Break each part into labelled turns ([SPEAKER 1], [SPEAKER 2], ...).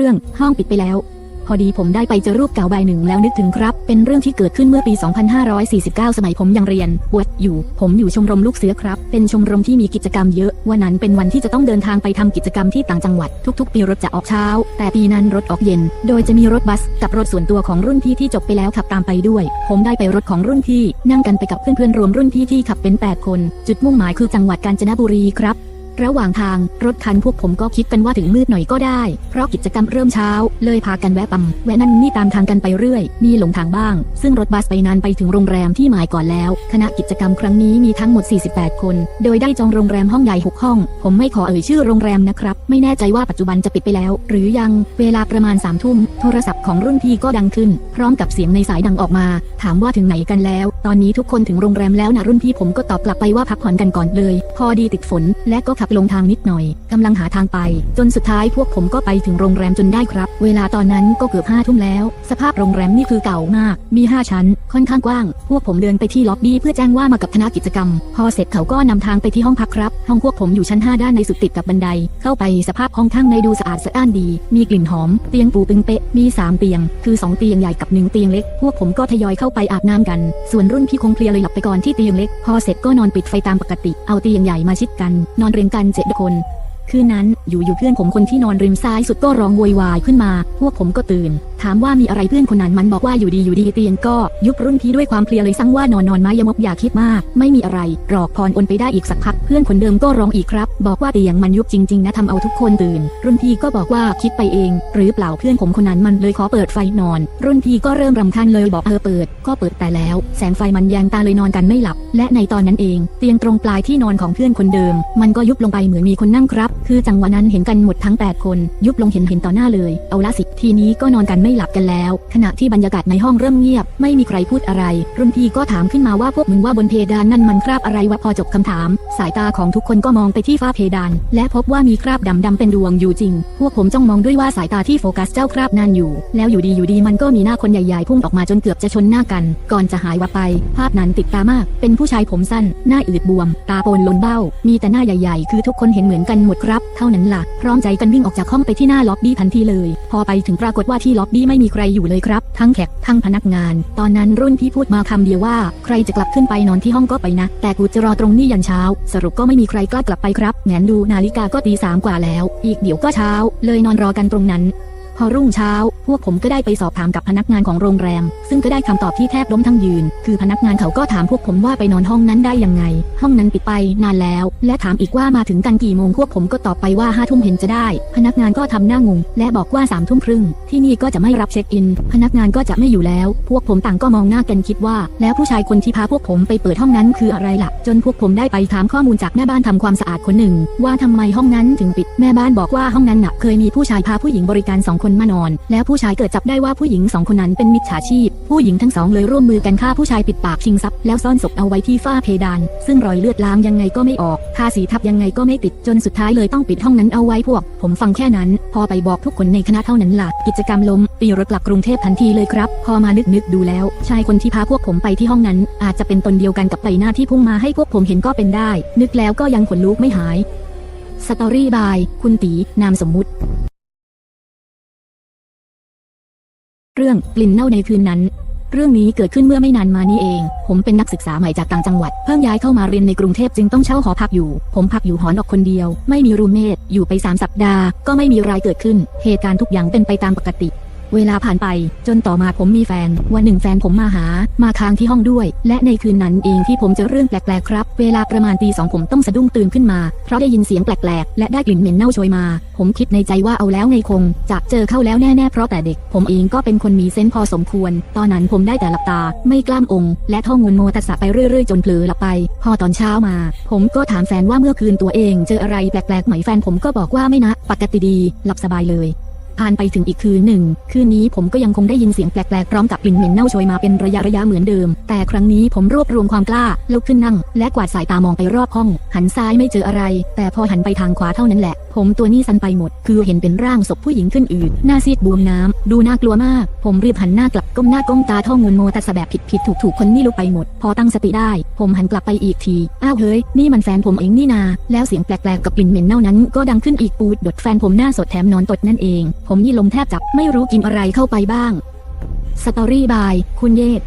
[SPEAKER 1] รื่องห้องปิดไปแล้ว พอดีผมได้ไปเจอรูปเก่าใบหนึ่งแล้วนึกถึงครับ เป็นเรื่องที่เกิดขึ้นเมื่อปี 2549 สมัยผมยังเรียนบวชอยู่ ผมอยู่ชมรมลูกเสือครับ เป็นชมรมที่มีกิจกรรมเยอะวันนั้นเป็นวันที่จะต้องเดินทางไปทำกิจกรรมที่ต่างจังหวัด ทุกๆ ปีรถจะออกเช้า แต่ปีนั้นรถออกเย็น โดยจะมีรถบัสกับรถส่วนตัวของรุ่นพี่ที่จบไปแล้วขับตามไปด้วย ผมได้ไปรถของรุ่นพี่ นั่งกันไปกับเพื่อนๆรวมรุ่นพี่ที่ขับเป็น 8 คน จุดมุ่งหมายคือจังหวัดกาญจนบุรีครับ ระหว่างทางรถคันพวกผมก็คิดกันว่าถึงมืดหน่อยก็ได้ เพราะกิจกรรมเริ่มเช้า เลยพากันแวะปั๊มแวะนั่นนี่ตามทางกันไปเรื่อย มีหลงทางบ้าง ซึ่งรถบัสไปนานไปถึงโรงแรมที่หมายก่อนแล้ว คณะกิจกรรมครั้งนี้มีทั้งหมด 48 คน โดยได้จองโรงแรมห้องใหญ่6ห้อง ผมไม่ขอเอ่ยชื่อโรงแรมนะครับ ไม่แน่ใจว่าปัจจุบันจะปิดไปแล้ว หรือยัง เวลาประมาณ3ามทุ่มโทรศัพท์ของรุ่นพี่ก็ดังขึ้น พร้อมกับเสียงในสายดังออกมา ถามว่าถึงไหนกันแล้ว ตอนนี้ทุกคนถึงโรงแรมแล้วนะรุ่นพี่ผมก็ตอบกลับไปว่าพักผ่อนกันก่อนเลย พอดีติดฝนและก็ขับลงทางนิดหน่อย กำลังหาทางไป จนสุดท้ายพวกผมก็ไปถึงโรงแรมจนได้ครับ เวลาตอนนั้นก็เกือบห้าทุ่มแล้ว สภาพโรงแรมนี่คือเก่ามาก มี5ชั้น ค่อนข้างกว้าง พวกผมเดินไปที่ล็อบบี้เพื่อแจ้งว่ามากับคณะกิจกรรม พอเสร็จเขาก็นำทางไปที่ห้องพักครับ ห้องพวกผมอยู่ชั้น 5 ด้านในสุดติดกับบันได เข้าไปสภาพห้องข้างในดูสะอาดสะอ้านดี มีกลิ่นหอม เตียงปูตึงเป๊ะ มี 3 เตียง คือ 2 เตียงใหญ่กับ 1 เตียงเล็ก พวกผมก็ทยอยเข้าไปอาบน้ำกัน ส่วนรุ่นพี่คงเพลียเลยหลับไปก่อนที่เตียงเล็ก พอเสร็จก็นอนปิดไฟตามปกติ เอาเตียงใหญ่มาชิดกัน นอนเรียงกันเจ็ดคน คืนนั้นอยู่อยู่ๆเพื่อนผมคนที่นอนริมซ้ายสุดก็ร้องโวยวายขึ้นมา พวกผมก็ตื่น ถามว่ามีอะไรเพื่อนคนนั้นมันบอกว่าอยู่ดีอยู่ดีเตียงก็ยุบรุ่นพี่ด้วยความเพลียเลยสั่งว่านอนนอนมายมกอย่าคิดมาก ไม่มีอะไรรอกพรอนไปได้อีกสักพัก เพื่อนคนเดิมก็ร้องอีกครับ บอกว่าเตียงมันยุบจริง ๆ นะทำเอาทุกคนตื่น รุ่นพี่ก็บอกว่าคิดไปเอง หรือเปล่าเพื่อนผมคนนั้นมันเลยขอเปิดไฟนอน รุ่นพี่ก็เริ่มรำคาญเลยบอกเออเปิด ก็เปิดแต่แล้ว แสงไฟมันแยงตาเลยนอนกันไม่หลับ และในตอนนั้นเอง เตียงตรงปลายที่นอนของเพื่อนคนเดิม มันก็ยุบลงไปเหมือนมีคนนั่งครับคือจังหวะนั้นเห็นกันหมดทั้ง 8 คน ยุบลงเห็นเห็นต่อหน้าเลย เอาละสิ ทีนี้ก็นอนกันไม่หลับกันแล้ว ขณะที่บรรยากาศในห้องเริ่มเงียบ ไม่มีใครพูดอะไร รุ่นพี่ก็ถามขึ้นมาว่าพวกมึงว่าบนเพดานนั่นมันคราบอะไรวะพอจบคำถาม สายตาของทุกคนก็มองไปที่ฝ้าเพดาน และพบว่ามีคราบดำดำๆเป็นดวงอยู่จริง พวกผมจ้องมองด้วยว่าสายตาที่โฟกัสเจ้าคราบนั่นอยู่ แล้วอยู่ดีอยู่ดีมันก็มีหน้าคนใหญ่ๆพุ่งออกมาจนเกือบจะชนหน้ากัน ก่อนจะหายวับไป ภาพนั้นติดตามาก เป็นผู้ชายผมสั้น หน้าอืดบวม ตาโปนลนเบ้า มีแต่หน้าใหญ่ๆ คือทุกคนเห็นเหมือนกันหมดครับเท่านั้นล่ะ พร้อมใจกันวิ่งออกจากห้องไปที่หน้าล็อบบี้ทันทีเลย พอไปถึงปรากฏว่าที่ล็อบบี้ไม่มีใครอยู่เลยครับ ทั้งแขกทั้งพนักงาน ตอนนั้นรุ่นพี่พูดมาคำเดียวว่า ใครจะกลับขึ้นไปนอนที่ห้องก็ไปนะ แต่กูจะรอตรงนี้ยันเช้า สรุปก็ไม่มีใครกล้ากลับไปครับแงนดูนาฬิกาก็ตีสามกว่าแล้ว อีกเดี๋ยวก็เช้า เลยนอนรอกันตรงนั้น พอรุ่งเช้าพวกผมก็ได้ไปสอบถามกับพนักงานของโรงแรม ซึ่งก็ได้คำตอบที่แทบล้มทั้งยืน คือพนักงานเขาก็ถามพวกผมว่าไปนอนห้องนั้นได้ยังไง ห้องนั้นปิดไปนานแล้ว และถามอีกว่ามาถึงกันกี่โมงพวกผมก็ตอบไปว่าห้าทุ่มเห็นจะได้ พนักงานก็ทำหน้างง และบอกว่าสามทุ่มครึ่ง ที่นี่ก็จะไม่รับเช็คอิน พนักงานก็จะไม่อยู่แล้ว พวกผมต่างก็มองหน้ากันคิดว่า แล้วผู้ชายคนที่พาพวกผมไปเปิดห้องนั้นคืออะไรล่ะ จนพวกผมได้ไปถามข้อมูลจากแม่บ้านทำความสะอาดคนหนึ่ง ว่าทำไมห้องนั้นถึงปิด แม่บ้านบอกว่าห้องนั้นน่ะเคยมีผู้ชายพาผู้หญิงบริการสองคนมานอน แล้วผู้ชายเกิดจับได้ว่าผู้หญิงสองคนนั้นเป็นมิจฉาชีพ ผู้หญิงทั้งสองเลยร่วมมือกันฆ่าผู้ชายปิดปากชิงทรัพย์แล้วซ่อนศพเอาไว้ที่ฝ้าเพดาน ซึ่งรอยเลือดล้างยังไงก็ไม่ออกทาสีทับยังไงก็ไม่ติดจนสุดท้ายเลยต้องปิดห้องนั้นเอาไว้พวก ผมฟังแค่นั้น พอไปบอกทุกคนในคณะเท่านั้นล่ะกิจกรรมล้มปีรถกลับกรุงเทพทันทีเลยครับ พอมานึกนึกดูแล้ว ชายคนที่พาพวกผมไปที่ห้องนั้น อาจจะเป็นตนเดียวกันกับใบหน้าที่พุ่งมาให้พวกผมเห็นก็เป็นได้ นึกแล้วก็ยังขนลุกไม่หายสตอรี่บาย คุณตี นามสมมุติ เรื่องกลิ่นเน่าในคืนนั้น เรื่องนี้เกิดขึ้นเมื่อไม่นานมานี้เอง ผมเป็นนักศึกษาใหม่จากต่างจังหวัด เพิ่งย้ายเข้ามาเรียนในกรุงเทพจึงต้องเช่าหอพักอยู่ ผมพักอยู่หอนอกคนเดียว ไม่มีรูมเมทอยู่ไป3สัปดาห์ ก็ไม่มีรายเกิดขึ้น เหตุการณ์ทุกอย่างเป็นไปตามปกติ เวลาผ่านไป จนต่อมาผมมีแฟน วันหนึ่งแฟนผมมาหา มาค้างที่ห้องด้วย และในคืนนั้นเองที่ผมเจอเรื่องแปลกๆครับ เวลาประมาณตีสองผมต้องสะดุ้งตื่นขึ้นมา เพราะได้ยินเสียงแปลกๆ และได้กลิ่นเหม็นเน่าโชยมา ผมคิดในใจว่าเอาแล้วไงคง จะเจอเข้าแล้วแน่ๆ เพราะแต่เด็ก ผมเองก็เป็นคนมีเซนส์พอสมควร ตอนนั้นผมได้แต่หลับตา ไม่กล้ามองค์และท่องมนโมตัสสะไปเรื่อยๆ จนเผลอหลับไป พอตอนเช้ามา ผมก็ถามแฟนว่าเมื่อคืนตัวเอง เจออะไรแปลกๆไหมแฟนผมก็บอกว่าไม่นะ ปกติดี หลับสบายเลย ผ่านไปถึงอีกคืนหนึ่ง คืนนี้ผมก็ยังคงได้ยินเสียงแปลกๆพร้อมกับกลิ่นเหม็นเน่าโชยมาเป็นระยะระยะเหมือนเดิม แต่ครั้งนี้ผมรวบรวมความกล้าลุกขึ้นนั่ง และกวาดสายตามองไปรอบห้อง หันซ้ายไม่เจออะไร แต่พอหันไปทางขวาเท่านั้นแหละ ผมตัวนี้สันไปหมด คือเห็นเป็นร่างศพผู้หญิงขึ้นอืดหน้าซีดบวมน้ำดูน่ากลัวมาก ผมรีบหันหน้ากลับก้มหน้าก้มตาท่องมนโมตัสแบบผิดผิดถูกถูกคนนี่ลุกไปหมด พอตั้งสติได้ ผมหันกลับไปอีกทีอ้าวเฮ้ยนี่มันแฟนผมเองนี่นา แล้วเสียงแปลกๆกับกลิ่นเหม็นเน่านั้นก็ดังขึ้นอีกปูดดดแฟนผมหน้าสดแถมนอนตดนั่นเองผมยี่ลมแทบจับไม่รู้กินอะไรเข้าไปบ้าง สตอรี่บาย คุณเยศ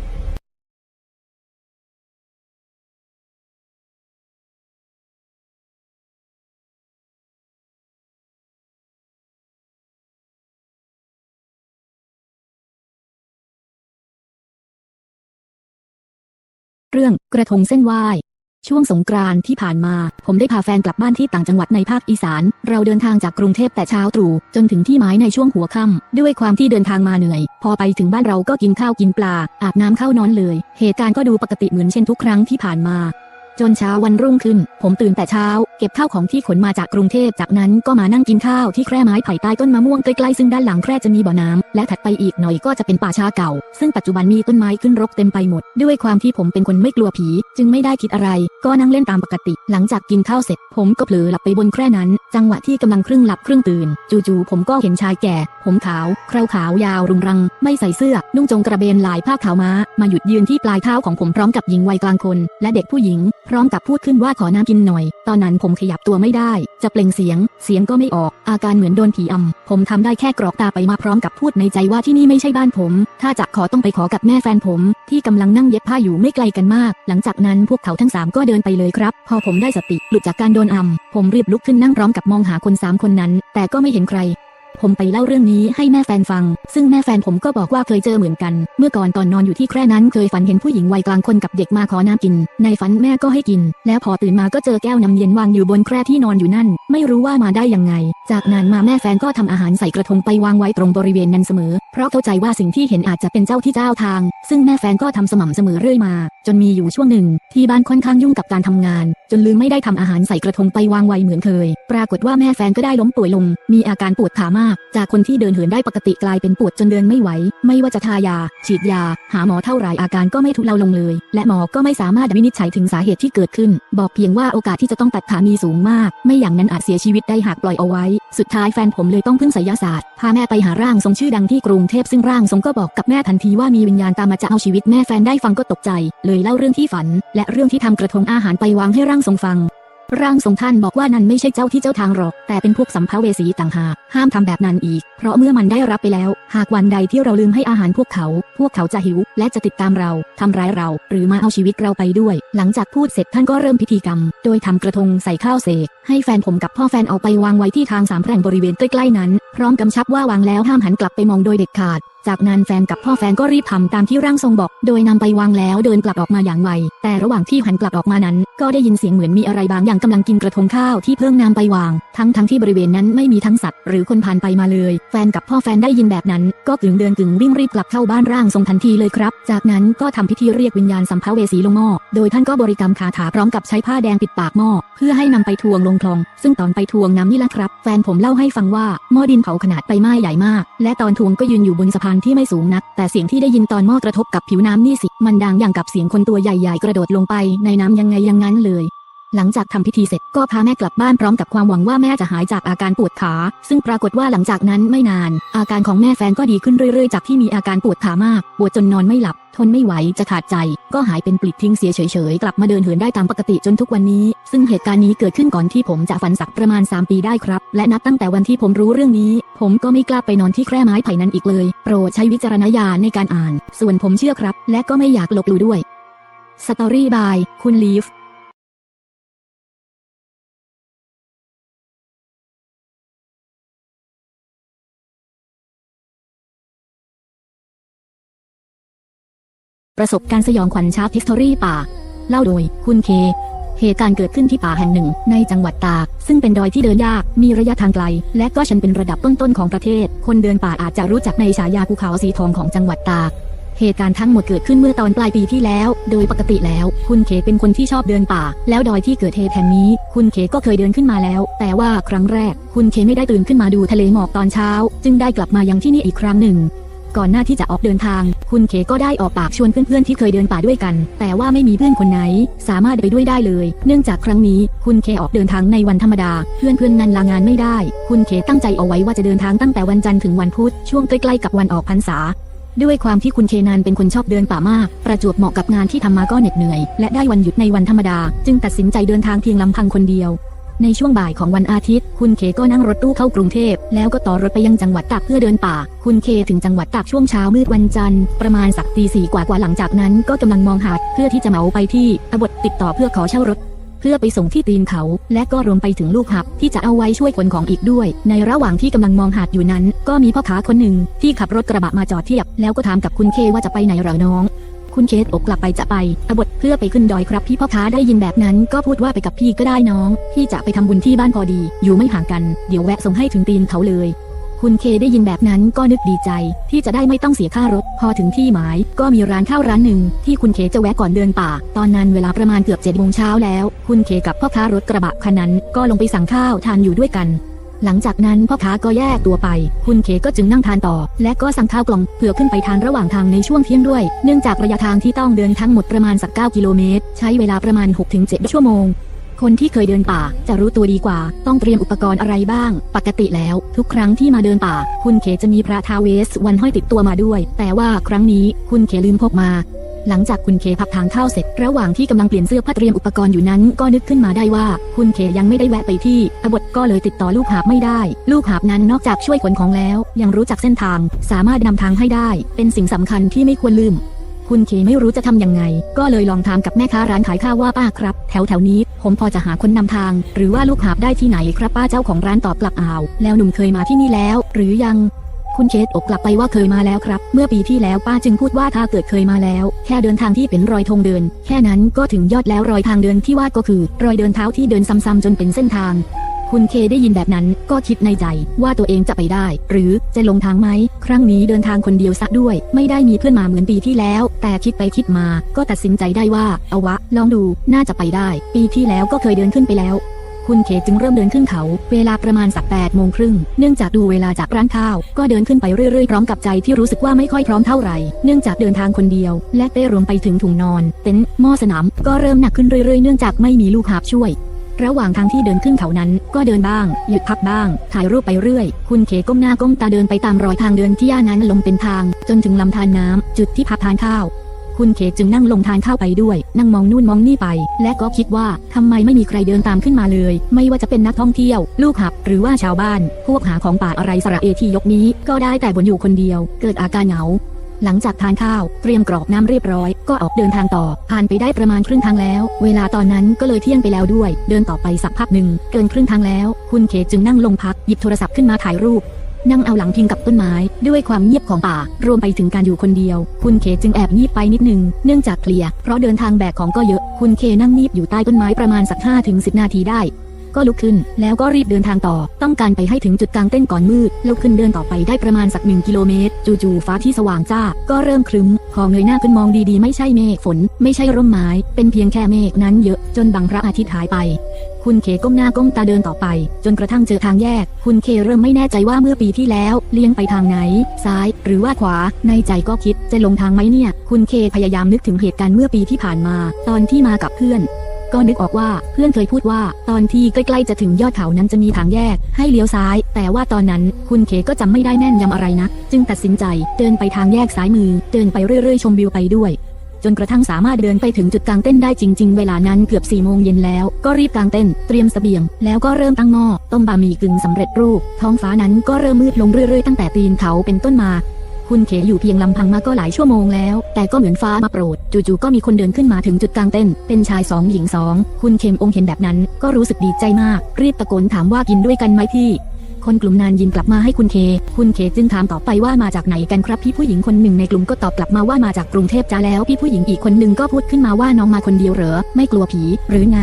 [SPEAKER 1] เรื่องกระทงเส้นไหว้ ช่วงสงกรานต์ที่ผ่านมา ผมได้พาแฟนกลับบ้านที่ต่างจังหวัดในภาคอีสาน เราเดินทางจากกรุงเทพแต่เช้าตรู่จนถึงที่หมายในช่วงหัวค่ำด้วยความที่เดินทางมาเหนื่อย พอไปถึงบ้านเราก็กินข้าวกินปลา อาบน้ำเข้านอนเลย เหตุการณ์ก็ดูปกติเหมือนเช่นทุกครั้งที่ผ่านมา จนเช้าวันรุ่งขึ้น ผมตื่นแต่เช้า เก็บข้าวของที่ขนมาจากกรุงเทพจากนั้นก็มานั่งกินข้าวที่แคร่ไม้ไผ่ใต้ต้นมะม่วงใกล้ๆซึ่งด้านหลังแคร่จะมีบ่อน้ำและถัดไปอีกหน่อยก็จะเป็นป่าชาเก่า ซึ่งปัจจุบันมีต้นไม้ขึ้นรกเต็มไปหมด ด้วยความที่ผมเป็นคนไม่กลัวผี จึงไม่ได้คิดอะไร ก็นั่งเล่นตามปกติ หลังจากกินข้าวเสร็จ ผมก็เผลอหลับไปบนแคร่นั้น จังหวะที่กำลังครึ่งหลับครึ่งตื่น จู่ๆผมก็เห็นชายแก่ ผมขาวเคราขาว ยาวรุงรัง ไม่ใส่เสื้อ นุ่งจงกระเบนลายผ้าขาวม้า มาหยุดยืนที่ปลายเท้าของผมพร้อมกับหญิงวัยกลางคน และเด็กผู้หญิงพร้อมกับพูดขึ้นว่าขอน้ำกินหน่อย ตอนนั้นผมขยับตัวไม่ได้ จะเปล่งเสียง เสียงก็ไม่ออก อาการเหมือนโดนผีอำ ผมทำได้แค่กรอกตาไปมาพร้อมกับพูดในใจว่าที่นี่ไม่ใช่บ้านผม ถ้าจะขอต้องไปขอกับแม่แฟนผม ที่กำลังนั่งเย็บผ้าอยู่ไม่ไกลกันมาก หลังจากนั้นพวกเขาทั้งสามก็เดินไปเลยครับ พอผมได้สติหลุดจากการโดนอำ ผมรีบลุกขึ้นนั่งพร้อมกับมองหาคนสามคนนั้น แต่ก็ไม่เห็นใคร ผมไปเล่าเรื่องนี้ให้แม่แฟนฟัง ซึ่งแม่แฟนผมก็บอกว่าเคยเจอเหมือนกัน เมื่อก่อนตอนนอนอยู่ที่แคร่นั้นเคยฝันเห็นผู้หญิงวัยกลางคนกับเด็กมาขอน้ำกิน ในฝันแม่ก็ให้กิน แล้วพอตื่นมาก็เจอแก้วน้ำเย็นวางอยู่บนแคร่ที่นอนอยู่นั่น ไม่รู้ว่ามาได้ยังไงจากนั้นมาแม่แฟนก็ทำอาหารใส่กระทงไปวางไว้ตรงบริเวณนั้นเสมอ เพราะเข้าใจว่าสิ่งที่เห็นอาจจะเป็นเจ้าที่เจ้าทาง ซึ่งแม่แฟนก็ทำสม่ำเสมอเรื่อยมา จนมีอยู่ช่วงหนึ่ง ที่บ้านค่อนข้างยุ่งกับการทำงาน จนลืมไม่ได้ทำอาหารใส่กระทงไปวางไว้เหมือนเคย ปรากฏว่าแม่แฟนก็ได้ล้มป่วยลง มีอาการปวดขามาก จากคนที่เดินเหินได้ปกติกลายเป็นปวดจนเดินไม่ไหว ไม่ว่าจะทายา ฉีดยา หาหมอเท่าไหร่อาการก็ไม่ทุเลาลงเลย และหมอก็ไม่สามารถวินิจฉัยถึงสาเหตุที่เกิดขึ้น บอกเพียงว่าโอกาสที่จะต้องตัดขามีสูงมาก ไม่อย่างนั้นอาจเสียชีวิตได้หากปล่อยเอาไว้สุดท้ายแฟนผมเลยต้องพึ่งไสยศาสตร์ พาแม่ไปหาร่างทรงชื่อดังที่กรุงเทพซึ่งร่างทรงก็บอกกับแม่ทันทีว่ามีวิญญาณตามมาจะเอาชีวิตแม่แฟนได้ฟังก็ตกใจ เลยเล่าเรื่องที่ฝัน และเรื่องที่ทำกระทงอาหารไปวางให้ร่างทรงฟัง ร่างทรงท่านบอกว่านั่นไม่ใช่เจ้าที่เจ้าทางหรอก แต่เป็นพวกสัมภเวสีต่างหาก ห้ามทำแบบนั้นอีก เพราะเมื่อมันได้รับไปแล้ว หากวันใดที่เราลืมให้อาหารพวกเขา พวกเขาจะหิว และจะติดตามเราทำร้ายเรา หรือมาเอาชีวิตเราไปด้วย หลังจากพูดเสร็จท่านก็เริ่มพิธีกรรม โดยทำกระทงใส่ข้าวเสก ให้แฟนผมกับพ่อแฟนเอาไปวางไว้ที่ทางสามแพร่งบริเวณใกล้ๆนั้น พร้อมกำชับว่าวางแล้วห้ามหันกลับไปมองโดยเด็ดขาด จากนั้นแฟนกับพ่อแฟนก็รีบทำตามที่ร่างทรงบอก โดยนำไปวางแล้วเดินกลับออกมาอย่างไว แต่ระหว่างที่หันกลับออกมานั้น ก็ได้ยินเสียงเหมือนมีอะไรบางอย่างกำลังกินกระทงข้าวที่เพิ่งนำไปวาง ทั้งทั้งที่บริเวณนั้นไม่มีทั้งสัตว์หรือคนผ่านไปมาเลย แฟนกับพ่อแฟนได้ยินแบบนั้น ก็กึ่งเดินกึ่งวิ่งรีบกลับเข้าบ้านร่างทรงทันทีเลยครับ จากนั้นก็ทำพิธีเรียกวิญญาณสัมภเวสีลงหม้อ โดยท่านก็บริกรรมคาถาพร้อมกับใช้ผ้าแดงปิดปากหม้อเพื่อให้นำไปทวงลงคลอง ซึ่งตอนไปทวงน้ำนี่แหละครับ แฟนผมเล่าให้ฟังว่าหม้อดินเผาขนาดไปไหม้ใหญ่มาก และตอนทวงก็ยืนอยู่บนสะพานที่ไม่สูงนัก แต่เสียงที่ได้ยินตอนหม้อกระทบกับผิวน้ำนี่สิ มันดังอย่างกับเสียงคนตัวใหญ่ๆ กระโดดลงไปในน้ำยังไงยังงั้นเลย หลังจากทำพิธีเสร็จก็พาแม่กลับบ้านพร้อมกับความหวังว่าแม่จะหายจากอาการปวดขา ซึ่งปรากฏว่าหลังจากนั้นไม่นาน อาการของแม่แฟนก็ดีขึ้นเรื่อยๆ จากที่มีอาการปวดขามาก ปวดจนนอนไม่หลับ ทนไม่ไหวจะขาดใจ ก็หายเป็นปลิดทิ้งเสียเฉยๆ กลับมาเดินเหินได้ตามปกติจนทุกวันนี้ ซึ่งเหตุการณ์นี้เกิดขึ้นก่อนที่ผมจะฝันสักประมาณ 3 ปีได้ครับ และนับตั้งแต่วันที่ผมรู้เรื่องนี้ ผมก็ไม่กล้าไปนอนที่แคร่ไม้ไผ่นั้นอีกเลย โปรดใช้วิจารณญาณในการอ่าน ส่วนผมเชื่อครับ และก็ไม่อยากลบหลู่ด้วยสตอรี่บายคุณลีฟ ประสบการณ์สยองขวัญชาร์ปทิสทอรี่ป่า เล่าโดย คุณเค เหตุการณ์เกิดขึ้นที่ป่าแห่งหนึ่ง ในจังหวัดตาก ซึ่งเป็นดอยที่เดินยาก มีระยะทางไกล และก็ชันเป็นระดับต้นๆของประเทศ คนเดินป่าอาจจะรู้จักในฉายาภูเขาสีทองของจังหวัดตาก เหตุการณ์ทั้งหมดเกิดขึ้นเมื่อตอนปลายปีที่แล้ว โดยปกติแล้ว คุณเคเป็นคนที่ชอบเดินป่า แล้วดอยที่เกิดเหตุแห่งนี้ คุณเคก็เคยเดินขึ้นมาแล้ว แต่ว่าครั้งแรก คุณเคไม่ได้ตื่นขึ้นมาดูทะเลหมอกตอนเช้า จึงได้กลับมายังที่นี่อีกครั้งหนึ่ง ก่อนหน้าที่จะออกเดินทาง คุณเคก็ได้ออกปากชวนเพื่อนๆที่เคยเดินป่าด้วยกัน แต่ว่าไม่มีเพื่อนคนไหน สามารถไปด้วยได้เลย เนื่องจากครั้งนี้ คุณเคออกเดินทางในวันธรรมดา เพื่อนๆนั้นลางานไม่ได้ คุณเคตั้งใจเอาไว้ว่าจะเดินทางตั้งแต่วันจันทร์ถึงวันพุธช่วงใกล้ๆกับวันออกพรรษาด้วยความที่คุณเคนานเป็นคนชอบเดินป่ามาก ประจวบเหมาะกับงานที่ทำมาก็เหน็ดเหนื่อย และได้วันหยุดในวันธรรมดา จึงตัดสินใจเดินทางเพียงลำพังคนเดียว ในช่วงบ่ายของวันอาทิตย์ คุณเคก็นั่งรถตู้เข้ากรุงเทพ แล้วก็ต่อรถไปยังจังหวัดตากเพื่อเดินป่า คุณเคถึงจังหวัดตากช่วงเช้ามืดวันจันทร์ประมาณสักตีสี่กว่ากว่าหลังจากนั้นก็กำลังมองหาดเพื่อที่จะเหมาไปที่อบทติดต่อเพื่อขอเช่ารถเพื่อไปส่งที่ตีนเขา และก็รวมไปถึงลูกหับที่จะเอาไว้ช่วยขนของอีกด้วย ในระหว่างที่กำลังมองหาดอยู่นั้น ก็มีพ่อค้าคนหนึ่งที่ขับรถกระบะมาจอดเทียบ แล้วก็ถามกับคุณเคว่าจะไปไหนเหรอน้อง คุณเคสอกกลับไปจะไปอบทเพื่อไปขึ้นดอยครับพี่พ่อค้าได้ยินแบบนั้นก็พูดว่าไปกับพี่ก็ได้น้องพี่จะไปทำบุญที่บ้านพอดี อยู่ไม่ห่างกัน เดี๋ยวแวะส่งให้ถึงตีนเขาเลย คุณเคได้ยินแบบนั้นก็นึกดีใจ ที่จะได้ไม่ต้องเสียค่ารถ พอถึงที่หมาย ก็มีร้านข้าวร้านหนึ่ง ที่คุณเคจะแวะก่อนเดินป่า ตอนนั้นเวลาประมาณเกือบเจ็ดโมงเช้าแล้ว คุณเคกับพ่อค้ารถกระบะคันนั้น ก็ลงไปสั่งข้าวทานอยู่ด้วยกัน หลังจากนั้นพ่อค้าก็แยกตัวไป คุณเคก็จึงนั่งทานต่อ และก็สั่งข้าวกล่องเผื่อขึ้นไปทานระหว่างทางในช่วงเที่ยงด้วย เนื่องจากระยะทางที่ต้องเดินทั้งหมดประมาณสัก 9 กิโลเมตร ใช้เวลาประมาณ 6-7 ชั่วโมงคนที่เคยเดินป่าจะรู้ตัวดีกว่า ต้องเตรียมอุปกรณ์อะไรบ้าง ปกติแล้ว ทุกครั้งที่มาเดินป่า คุณเคจะมีพระทาเวสวันห้อยติดตัวมาด้วย แต่ว่าครั้งนี้คุณเคลืมพกมา หลังจากคุณเคพักทางเข้าเสร็จ ระหว่างที่กำลังเปลี่ยนเสื้อผ้าเตรียมอุปกรณ์อยู่นั้น ก็นึกขึ้นมาได้ว่า คุณเคยังไม่ได้แวะไปที่อบทก็เลยติดต่อลูกหาบไม่ได้ ลูกหาบนั้นนอกจากช่วยขนของแล้ว ยังรู้จักเส้นทาง สามารถนำทางให้ได้ เป็นสิ่งสำคัญที่ไม่ควรลืมคุณเคไม่รู้จะทำยังไง ก็เลยลองถามกับแม่ค้าร้านขายข้าวว่าป้าครับ แถวแถวนี้ ผมพอจะหาคนนำทาง หรือว่าลูกหาบได้ที่ไหนครับป้าเจ้าของร้านตอบกลับอ้าว แล้วหนุ่มเคยมาที่นี่แล้ว หรือยัง คุณเคสอกกลับไปว่าเคยมาแล้วครับ เมื่อปีที่แล้วป้าจึงพูดว่าถ้าเกิดเคยมาแล้ว แค่เดินทางที่เป็นรอยธงเดิน แค่นั้นก็ถึงยอดแล้วรอยทางเดินที่ว่าก็คือ รอยเดินเท้าที่เดินซ้ำๆจนเป็นเส้นทางคุณเคได้ยินแบบนั้นก็คิดในใจว่าตัวเองจะไปได้ หรือจะลงทางไหม ครั้งนี้เดินทางคนเดียวซะด้วย ไม่ได้มีเพื่อนมาเหมือนปีที่แล้ว แต่คิดไปคิดมา ก็ตัดสินใจได้ว่าเอาวะ ลองดูน่าจะไปได้ ปีที่แล้วก็เคยเดินขึ้นไปแล้ว คุณเคจึงเริ่มเดินขึ้นเขา เวลาประมาณสักแปดโมงครึ่ง เนื่องจากดูเวลาจากร้านข้าว ก็เดินขึ้นไปเรื่อยๆ พร้อมกับใจที่รู้สึกว่าไม่ค่อยพร้อมเท่าไหร่ เนื่องจากเดินทางคนเดียว และได้รวมไปถึงถุงนอน เต็นท์ หม้อสนาม ก็เริ่มหนักขึ้นเรื่อยๆ เนื่องจากไม่มีลูกหาบช่วยระหว่างทางที่เดินขึ้นเขานั้น ก็เดินบ้าง หยุดพักบ้าง ถ่ายรูปไปเรื่อย คุณเคก้มหน้าก้มตาเดินไปตามรอยทางเดินที่ย่านั้นลงเป็นทาง จนถึงลำธารน้ำจุดที่พักทานข้าว คุณเคจึงนั่งลงทานข้าวไปด้วย นั่งมองนู่นมองนี่ไป และก็คิดว่าทำไมไม่มีใครเดินตามขึ้นมาเลย ไม่ว่าจะเป็นนักท่องเที่ยว ลูกหับ หรือว่าชาวบ้าน พวกหาของป่าอะไรสระเอที่ยกนี้ ก็ได้แต่บนอยู่คนเดียว เกิดอาการเหงาหลังจากทานข้าว เตรียมกรอกน้ำเรียบร้อย ก็ออกเดินทางต่อ ผ่านไปได้ประมาณครึ่งทางแล้ว เวลาตอนนั้นก็เลยเที่ยงไปแล้วด้วย เดินต่อไปสักพักหนึ่ง เกินครึ่งทางแล้ว คุณเคจึงนั่งลงพัก หยิบโทรศัพท์ขึ้นมาถ่ายรูป นั่งเอาหลังพิงกับต้นไม้ ด้วยความเงียบของป่า รวมไปถึงการอยู่คนเดียว คุณเคจึงแอบงีบไปนิดนึง เนื่องจากเคลียเพราะเดินทางแบกของก็เยอะ คุณเคนั่งงีบอยู่ใต้ต้นไม้ประมาณสัก5ถึง10 นาทีได้ ก็ลุกขึ้น แล้วก็รีบเดินทางต่อ ต้องการไปให้ถึงจุดกลางเต้นก่อนมืด ลุกขึ้นเดินต่อไปได้ประมาณสักหนึ่งกิโลเมตร จู่ๆฟ้าที่สว่างจ้า ก็เริ่มครึ้ม พอเงยหน้าขึ้นมองดีๆ ไม่ใช่เมฆฝน ไม่ใช่ร่มไม้ เป็นเพียงแค่เมฆนั้นเยอะ จนบังพระอาทิตย์หายไป คุณเคก้มหน้าก้มตาเดินต่อไป จนกระทั่งเจอทางแยก คุณเคเริ่มไม่แน่ใจว่าเมื่อปีที่แล้ว เลี้ยงไปทางไหน ซ้าย หรือว่าขวา ในใจก็คิดจะลงทางไหมเนี่ย คุณเคพยายามนึกถึงเหตุการณ์เมื่อปีที่ผ่านมา ตอนที่มากับเพื่อน ก็นึกออกว่าเพื่อนเคยพูดว่า ตอนที่ใกล้ๆจะถึงยอดเขานั้นจะมีทางแยก ให้เลี้ยวซ้าย แต่ว่าตอนนั้นคุณเคก็จำไม่ได้แม่นยำอะไรนะจึงตัดสินใจเดินไปทางแยกซ้ายมือ เดินไปเรื่อยๆ ชมวิวไปด้วยจนกระทั่งสามารถเดินไปถึงจุดกลางเต้นได้จริง ๆ เวลานั้นเกือบ4ี่โมงเย็นแล้ว ก็รีบกลางเต้น เตรียมเสบียง แล้วก็เริ่มตั้งหม้อต้มบะหมี่กึ่งสำเร็จรูป ท้องฟ้านั้นก็เริ่มมืดลงเรื่อย ๆ ตั้งแต่ตีนเขาเป็นต้นมา คุณเขอยู่เพียงลำพังมาก็หลายชั่วโมงแล้ว แต่ก็เหมือนฟ้ามาโปรด จู่ๆก็มีคนเดินขึ้นมาถึงจุดกลางเต้น เป็นชายสองหญิงสอง คุณเคมองค์เห็นแบบนั้น ก็รู้สึกดีใจมาก รีบตะโกนถามว่ากินด้วยกันไหมพี่คนกลุ่มนั้นยิ้มกลับมาให้คุณเค คุณเคจึงถามต่อไปว่ามาจากไหนกันครับพี่ผู้หญิงคนหนึ่งในกลุ่มก็ตอบกลับมาว่ามาจากกรุงเทพจ้าแล้ว พี่ผู้หญิงอีกคนหนึ่งก็พูดขึ้นมาว่าน้องมาคนเดียวเหรอ ไม่กลัวผี หรือไง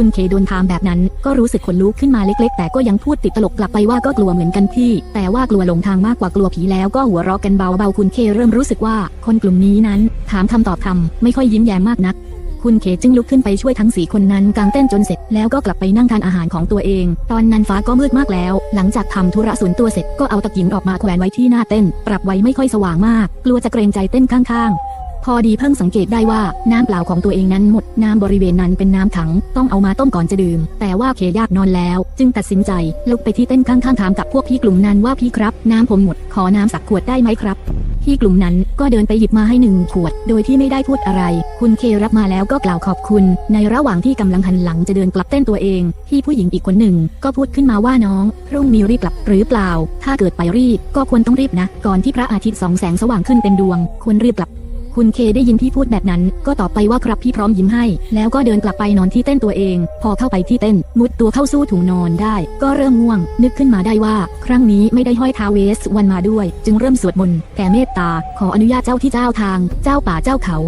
[SPEAKER 1] คุณเคโดนถามแบบนั้น ก็รู้สึกขนลุกขึ้นมาเล็ก ๆ แต่ก็ยังพูดติดตลกกลับไปว่าก็กลัวเหมือนกันพี่ แต่ว่ากลัวหลงทางมากกว่ากลัวผีแล้วก็หัวเราะกันเบาๆคุณเคเริ่มรู้สึกว่า คนกลุ่มนี้นั้น ถามคำตอบคำไม่ค่อยยิ้มแย้มมากนักคุณเคจึงลุกขึ้นไปช่วยทั้งสีคนนั้นกางเต้นจนเสร็จแล้วก็กลับไปนั่งทานอาหารของตัวเอง ตอนนั้นฟ้าก็มืดมากแล้ว หลังจากทำธุระส่วนตัวเสร็จก็เอาตะกินออกมาแขวนไว้ที่หน้าเต้น ปรับไว้ไม่ค่อยสว่างมาก กลัวจะเกรงใจเต้นข้างๆ อดีเพิ่งสังเกตได้ว่าน้ำเปล่าของตัวเองนั้นหมด น้ำบริเวณนั้นเป็นน้ำถัง ต้องเอามาต้มก่อนจะดื่ม แต่ว่าเคยากนอนแล้ว จึงตัดสินใจ ลุกไปที่เต้นข้างๆถามกับพวกพี่กลุ่มนั้นว่าพี่ครับ น้ำผมหมด ขอน้ำสักขวดได้ไหมครับพี่กลุ่มนั้นก็เดินไปหยิบมาให้หนึ่งขวด โดยที่ไม่ได้พูดอะไร คุณเครับมาแล้วก็กล่าวขอบคุณ ในระหว่างที่กำลังหันหลังจะเดินกลับเต้นตัวเอง พี่ผู้หญิงอีกคนหนึ่ง ก็พูดขึ้นมาว่าน้องพรุ่งนี้รีบกลับหรือเปล่า ถ้าเกิดไปรีบ ก็ควรต้องรีบนะ ก่อนที่พระอาทิตย์สองแสงสว่างขึ้นเต็มดวง ควรรีบกลับ คุณเคได้ยินพี่พูดแบบนั้น ก็ตอบไปว่าครับพี่พร้อมยิ้มให้ แล้วก็เดินกลับไปนอนที่เต้นตัวเอง พอเข้าไปที่เต้น มุดตัวเข้าสู้ถุงนอนได้ ก็เริ่มง่วง นึกขึ้นมาได้ว่า ครั้งนี้ไม่ได้ห้อยท้าเวสวันมาด้วย จึงเริ่มสวดมนต์แผ่เมตตา ขออนุญาตเจ้าที่เจ้าทาง เจ้าป่าเจ้าเขา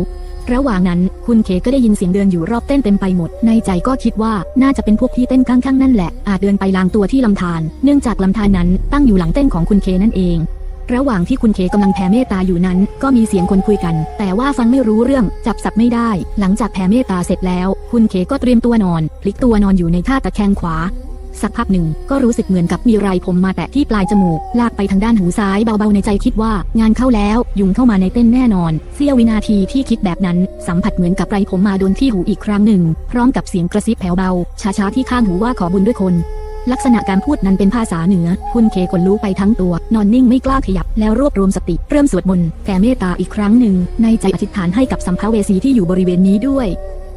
[SPEAKER 1] ระหว่างนั้นคุณเคก็ได้ยินเสียงเดินอยู่รอบเต้นเต็มไปหมด ในใจก็คิดว่าน่าจะเป็นพวกที่เต้นข้างๆนั่นแหละ อาจเดินไปลางตัวที่ลำธารเนื่องจากลำธารนั้นตั้งอยู่หลังเต้นของคุณเคนั่นเอง ระหว่างที่คุณเคกำลังแผ่เมตตาอยู่นั้น ก็มีเสียงคนคุยกัน แต่ว่าฟังไม่รู้เรื่อง จับสับไม่ได้ หลังจากแผ่เมตตาเสร็จแล้ว คุณเคก็เตรียมตัวนอน พลิกตัวนอนอยู่ในท่าตะแคงขวา สักพักหนึ่ง ก็รู้สึกเหมือนกับมีไรผมมาแตะที่ปลายจมูก ลากไปทางด้านหูซ้ายเบาๆในใจคิดว่า งานเข้าแล้ว ยุงเข้ามาในเต้นแน่นอน เสี้ยววินาทีที่คิดแบบนั้น สัมผัสเหมือนกับไรผมมาโดนที่หูอีกครั้งหนึ่ง พร้อมกับเสียงกระซิบแผ่วเบาช้าๆที่ข้างหูว่าขอบุญด้วยคน ลักษณะการพูดนั้นเป็นภาษาเหนือ คุณเคขนลุกไปทั้งตัว นอนนิ่งไม่กล้าขยับ แล้วรวบรวมสติ เริ่มสวดมนต์แผ่เมตตาอีกครั้งหนึ่ง ในใจอธิษฐานให้กับสัมภเวสีที่อยู่บริเวณนี้ด้วย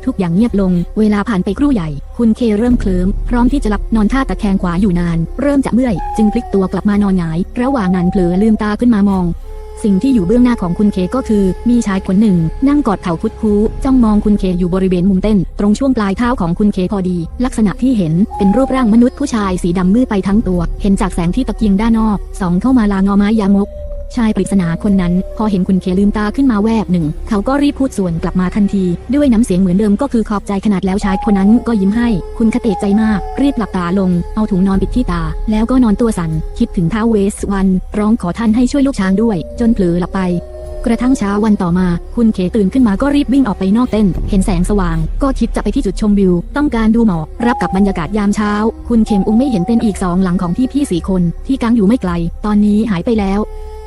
[SPEAKER 1] ทุกอย่างเงียบลง เวลาผ่านไปครู่ใหญ่ คุณเคเริ่มเคลิ้ม พร้อมที่จะหลับนอนท่าตะแคงขวาอยู่นาน เริ่มจะเมื่อย จึงพลิกตัวกลับมานอนหงาย ระหว่างนั้นเผลอลืมตาขึ้นมามอง สิ่งที่อยู่เบื้องหน้าของคุณเคก็คือ มีชายคนหนึ่ง นั่งกอดเข่าคุดคูจ้องมองคุณเคอยู่บริเวณมุมเต้น ตรงช่วงปลายเท้าของคุณเคพอดี ลักษณะที่เห็นเป็นรูปร่างมนุษย์ผู้ชายสีดำมืดไปทั้งตัว เห็นจากแสงที่ตะเกียงด้านนอกส่องเข้ามาลางอไม้ยางก ชายปริศนาคนนั้น พอเห็นคุณเคลืมตาขึ้นมาแวบหนึ่ง เขาก็รีบพูดส่วนกลับมาทันที ด้วยน้ำเสียงเหมือนเดิมก็คือขอบใจขนาดแล้วชายคนนั้นก็ยิ้มให้ คุณคเตใจมาก รีบหลับตาลง เอาถุงนอนปิดที่ตา แล้วก็นอนตัวสัน่นคิดถึงท้าเวสวัน ร้องขอท่านให้ช่วยลูกช้างด้วย จนเผลอหลับไปกระทั่งเช้าวันต่อมา คุณเคตื่นขึ้นมาก็รีบวิ่งออกไปนอกเต้น เห็นแสงสว่าง ก็คิดจะไปที่จุดชมวิว ต้องการดูหมอกรับกับบรรยากาศยามเช้า คุณเข็มอุงไม่เห็นเต้นอีกสองหลังของพี่พี่ๆสี่คน ที่กางอยู่ไม่ไกล ตอนนี้หายไปแล้ว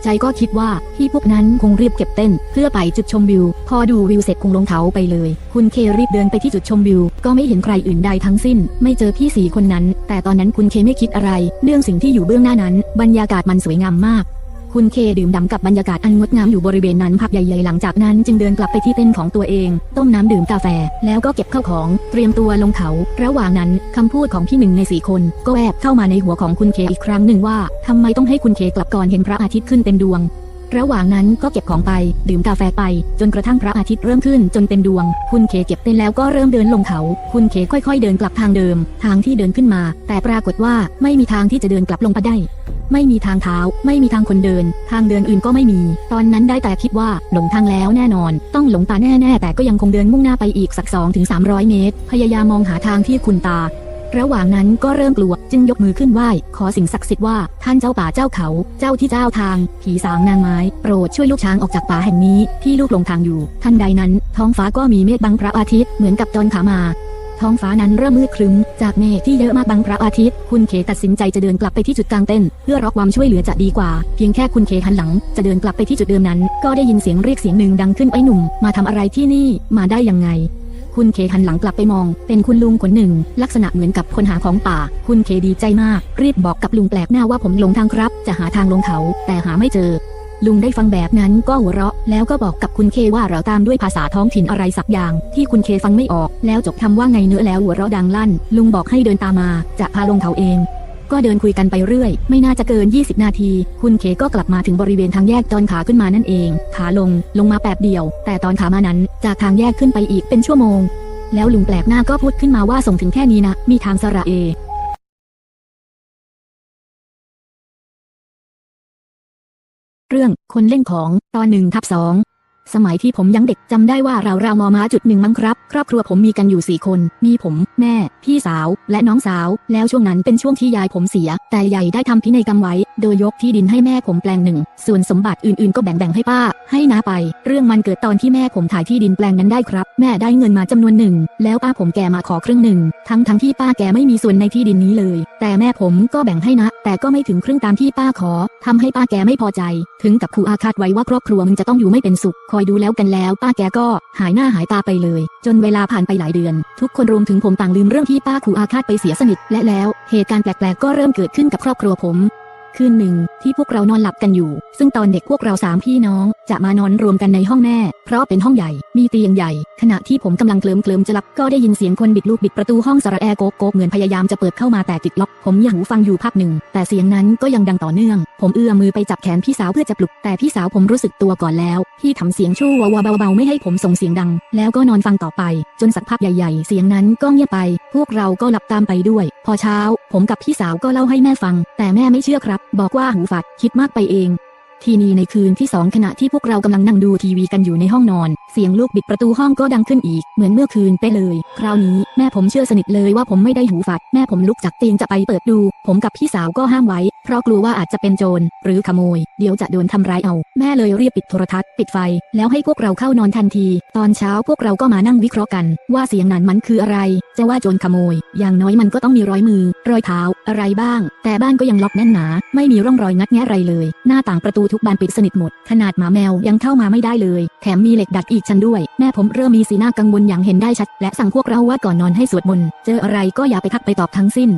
[SPEAKER 1] ใจก็คิดว่าพี่พวกนั้นคงรีบเก็บเต้น เพื่อไปจุดชมวิว พอดูวิวเสร็จคงลงเขาไปเลย คุณเครีบเดินไปที่จุดชมวิว ก็ไม่เห็นใครอื่นใดทั้งสิ้น ไม่เจอพี่สี่คนนั้น แต่ตอนนั้นคุณเคไม่คิดอะไร เรื่องสิ่งที่อยู่เบื้องหน้านั้น บรรยากาศมันสวยงามมาก คุณเคดื่มด่ำกับบรรยากาศอันงดงามอยู่บริเวณนั้นพักใหญ่ๆหลังจากนั้นจึงเดินกลับไปที่เต้นของตัวเอง ต้มน้ำดื่มกาแฟ แล้วก็เก็บเข้าของเตรียมตัวลงเขา ระหว่างนั้นคำพูดของพี่หนึ่งในสี่คน ก็แวบเข้ามาในหัวของคุณเคอีกครั้งหนึ่งว่าทำไมต้องให้คุณเคกลับก่อนเห็นพระอาทิตย์ขึ้นเต็มดวงระหว่างนั้นก็เก็บของไป ดื่มกาแฟไป จนกระทั่งพระอาทิตย์เริ่มขึ้นจนเต็มดวง คุณเคเก็บเต้นแล้วก็เริ่มเดินลงเขา คุณเคค่อยๆเดินกลับทางเดิม ทางที่เดินขึ้นมา แต่ปรากฏว่าไม่มีทางที่จะเดินกลับลงไปได้ ไม่มีทางเท้า ไม่มีทางคนเดิน ทางเดินอื่นก็ไม่มี ตอนนั้นได้แต่คิดว่าหลงทางแล้วแน่นอน ต้องหลงตาแน่ๆ แต่ก็ยังคงเดินมุ่งหน้าไปอีกสัก2ถึง300 เมตร พยายามมองหาทางที่คุณตาระหว่างนั้นก็เริ่มกลัว จึงยกมือขึ้นไหว้ขอสิ่งศักดิ์สิทธิ์ว่าท่านเจ้าป่าเจ้าเขา เจ้าที่เจ้าทาง ผีสางนางไม้ โปรดช่วยลูกช้างออกจากป่าแห่งนี้ที่ลูกหลงทางอยู่ท่านใดนั้น ท้องฟ้าก็มีเมฆบังพระอาทิตย์เหมือนกับจอนขามา ท้องฟ้านั้นเริ่มมืดครึ้ม จากเมฆที่เยอะมากบังพระอาทิตย์ คุณเคตัดสินใจจะเดินกลับไปที่จุดกลางเต้น เพื่อรอความช่วยเหลือจะดีกว่า เพียงแค่คุณเคหันหลัง จะเดินกลับไปที่จุดเดิมนั้น ก็ได้ยินเสียงเรียกเสียงหนึ่งดังขึ้นไอ้หนุ่ม มาทำอะไรที่นี่ มาได้ยังไงคุณเคหันหลังกลับไปมอง เป็นคุณลุงคนหนึ่ง ลักษณะเหมือนกับคนหาของป่า คุณเคดีใจมาก รีบบอกกับลุงแปลกหน้าว่าผมหลงทางครับ จะหาทางลงเขา แต่หาไม่เจอ ลุงได้ฟังแบบนั้นก็หัวเราะ แล้วก็บอกกับคุณเคว่าเราตามด้วยภาษาท้องถิ่นอะไรสักอย่าง ที่คุณเคฟังไม่ออก แล้วจบทำว่าไงเนื้อแล้วหัวเราะดังลั่น ลุงบอกให้เดินตามมา จะพาลงเขาเอง ก็เดินคุยกันไปเรื่อย ไม่น่าจะเกิน 20 นาที คุณเคก็กลับมาถึงบริเวณทางแยกตอนขาขึ้นมานั่นเอง ขาลงลงมาแปบเดียว แต่ตอนขามานั้นจากทางแยกขึ้นไปอีกเป็นชั่วโมง แล้วลุงแปลกหน้าก็พูดขึ้นมาว่าส่งถึงแค่นี้นะมีทางสระเอ รื่อง คนเล่นของตอนหนึ่งทับสองสมัยที่ผมยังเด็กจำได้ว่าเราเรามอม้าจุดหนึ่งมั้งครับ ครอบครัวผมมีกันอยู่สี่คน มีผม แม่ พี่สาว และน้องสาว แล้วช่วงนั้นเป็นช่วงที่ยายผมเสีย แต่ยายได้ทำพินัยกรรมไว้ โดยยกที่ดินให้แม่ผมแปลงหนึ่ง ส่วนสมบัติอื่นๆ ก็แบ่งๆให้ป้า ให้น้าไป เรื่องมันเกิดตอนที่แม่ผมถ่ายที่ดินแปลงนั้นได้ครับ แม่ได้เงินมาจำนวนหนึ่ง แล้วป้าผมแกมาขอครึ่งหนึ่ง ทั้งทั้งที่ป้าแกไม่มีส่วนในที่ดินนี้เลยแต่แม่ผมก็แบ่งให้นะ แต่ก็ไม่ถึงครึ่งตามที่ป้าขอทำให้ป้าแกไม่พอใจ ถึงกับขู่อาฆาตไว้ว่าครอบครัวมึงจะต้องอยู่ไม่เป็นสุข คอยดูแล้วกันแล้ว ป้าแกก็หายหน้าหายตาไปเลย จนเวลาผ่านไปหลายเดือน ทุกคนรวมถึงผมต่างลืมเรื่องที่ป้าขู่อาฆาตไปเสียสนิท และแล้ว เหตุการณ์แปลกๆก็เริ่มเกิดขึ้นกับครอบครัวผม คืนหนึ่ง ที่พวกเรานอนหลับกันอยู่ ซึ่งตอนเด็กพวกเราสามพี่น้อง จะมานอนรวมกันในห้องแม่ เพราะเป็นห้องใหญ่ มีเตียงใหญ่ ขณะที่ผมกำลังเคลิมเคลิมจะหลับก็ได้ยินเสียงคนบิดลูกบิดประตูห้องสระแอโกกโกเหมือนพยายามจะเปิดเข้ามาแต่ติดล็อก ผมยังหูฟังอยู่พักหนึ่ง แต่เสียงนั้นก็ยังดังต่อเนื่อง ผมเอื้อมมือไปจับแขนพี่สาวเพื่อจะปลุก แต่พี่สาวผมรู้สึกตัวก่อนแล้วพี่ทำเสียงชู่วาวเบาๆไม่ให้ผมส่งเสียงดัง แล้วก็นอนฟังต่อไป จนสักพักใหญ่ ๆ เสียงนั้นก็เงียบไป พวกเราก็หลับตามไปด้วย พอเช้า ผมกับพี่สาวก็เล่าให้แม่ฟัง แต่แม่ไม่เชื่อครับบอกว่าหูฝาดคิดมากไปเอง ทีนี้ในคืนที่สองขณะที่พวกเรากำลังนั่งดูทีวีกันอยู่ในห้องนอน เสียงลูกบิดประตูห้องก็ดังขึ้นอีก เหมือนเมื่อคืนเป๊ะเลย คราวนี้แม่ผมเชื่อสนิทเลยว่าผมไม่ได้หูฝาดแม่ผมลุกจากเตียงจะไปเปิดดู ผมกับพี่สาวก็ห้ามไว้ เพราะกลัวว่าอาจจะเป็นโจร หรือขโมย เดี๋ยวจะโดนทำร้ายเอา แม่เลยรีบปิดโทรทัศน์ปิดไฟ แล้วให้พวกเราเข้านอนทันที ตอนเช้าพวกเราก็มานั่งวิเคราะห์กัน ว่าเสียงนั้นมันคืออะไร จะว่าโจรขโมย อย่างน้อยมันก็ต้องมีรอยมือ รอยเท้า อะไรบ้าง แต่บ้านก็ยังล็อกแน่นหนา ไม่มีร่องรอยงัดแงะอะไรเลย หน้าต่างประตูทุกบานปิดสนิทหมด ขนาดหมาแมวยังเข้ามาไม่ได้เลย แถมมีเหล็กดัดอีกฉันด้วย แม่ผมเริ่มมีสีหน้ากังวลอย่างเห็นได้ชัด และสั่งพวกเราว่าก่อนนอนให้สวดมนต์ เจออะไรก็อย่าไปทักไปตอบทั้งสิ้น